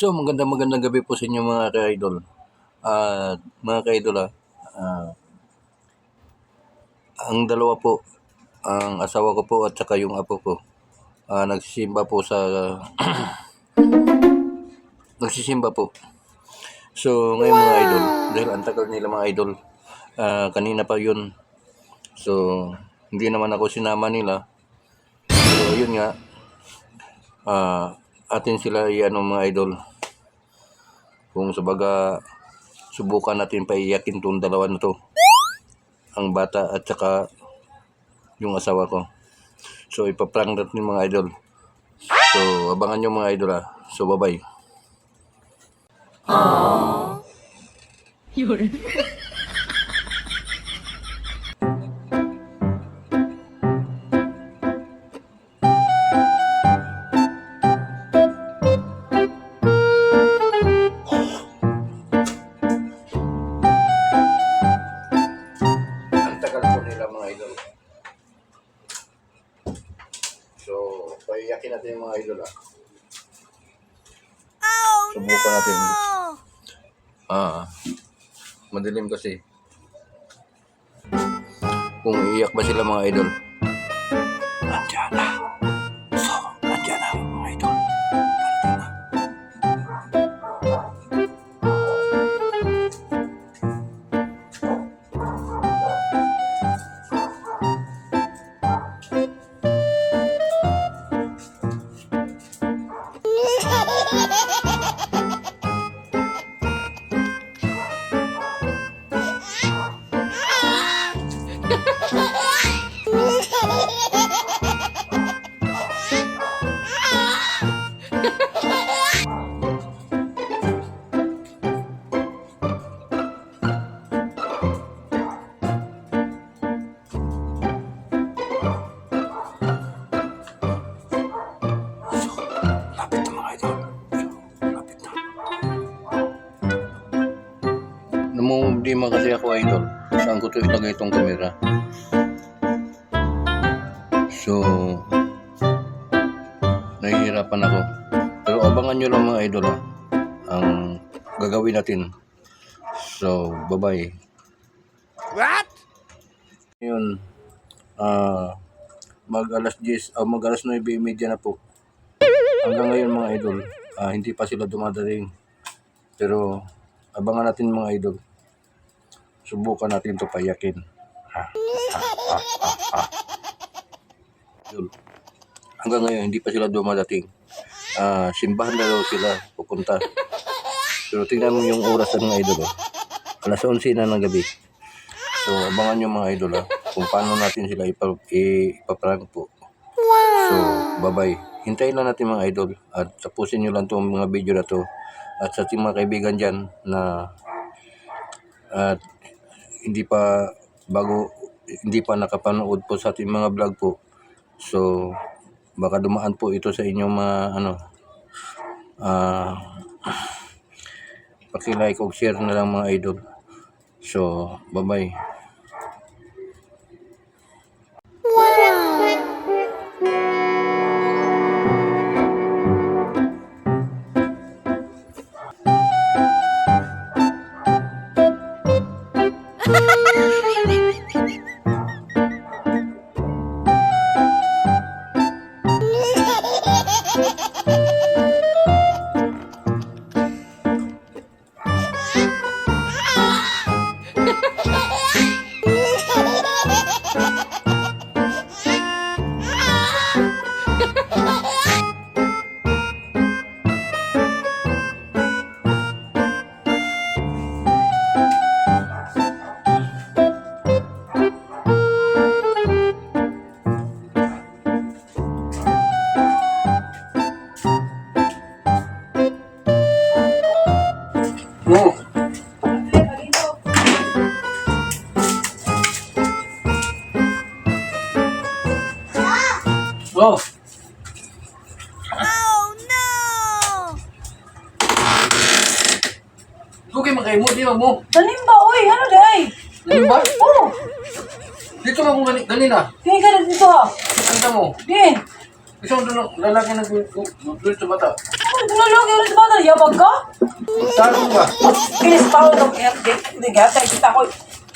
So, magandang magandang gabi po sa inyo mga ka-idol. At mga ka-idol ah, ah, ang dalawa po, ang asawa ko po at saka yung apo ko, ah, nagsisimba po sa nagsisimba po. So, ngayon mga idol, dahil ang tagal nila mga idol, ah, kanina pa yun. So, hindi naman ako sinama nila. So, yun nga, ah, atin sila i-ano mga idol. Kung sabaga, subukan natin paiyakin tong dalawa na to. Ang bata at saka yung asawa ko. So, ipaprank natin mga idol. So, abangan nyo mga idol ah. So, bye-bye. Ang natin yung mga idol ah. Subukan natin. Ah, madilim kasi. Kung iiyak ba sila mga idol? Nandiyan na. Namumblima kasi ako idol. Saan ko ito ilagay itong kamera? So, nahihirapan ako. Pero abangan nyo lang mga idol ha, ang gagawin natin. So, bye-bye. What? Yun, ah, mag alas 10, ah, mag alas 9.30 na po. Hanggang ngayon mga idol, ah, hindi pa sila dumadating. Pero, abangan natin mga idol. Subukan natin to payakin. Ha, ha. Yun. Hanggang ngayon, hindi pa sila dumadating. Ah, simbahan na daw sila pupunta. Pero tingnan mo yung oras ng idol. Oh. Alas 11 na ng gabi. So, abangan nyo mga idol ha, kung paano natin sila ipa, ipaprank po. So, bye-bye. Hintayin lang natin mga idol at tapusin nyo lang itong mga video na to. At sa ating mga kaibigan dyan na at hindi pa bago hindi pa nakapanood po sa ating mga vlog po. So, baka dumaan po ito sa inyong mga ano ah paki-like o share na lang mga idol. So, bye-bye. 12. Oh, no! Dugay man kayo mo, di ba mo? Dalim ba? Uy, ano day? Dalim ba? Oo. Dito lang kung gani, ganina. Tingin ka na dito ha. Kanta mo. Di. Isang dun, lalaki na doon sa bata. Ano, dulalaki ulit ba? Yabag ka? Talo ba? Pinis pa ako ng update. Hindi ka, tayo kita ko.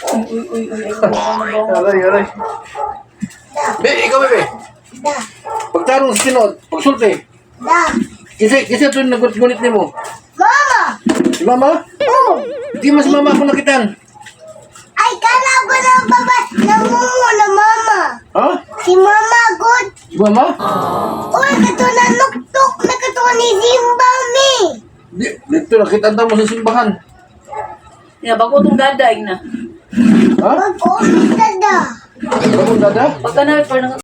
Uy, uy, uy, uy. Aray, aray. Bebe, ikaw bebe. Da. Pagtarong sa sinod, pagsulti. Da. Kasi, kasi ito yung nagunit ni mo. Mama. Si mama? Oh. Hindi mas mama ako nakitan. Ay, kala ko na baba. Namumu na mama. Ha? Si mama good. Si mama? Uy, kato na nuktok na kato ni Simba mi. Di, dito nakita mo sa simbahan. Yabag ko itong daday na. Ha? Mag-ulit ka da. Bakong dada? Pagka na, parang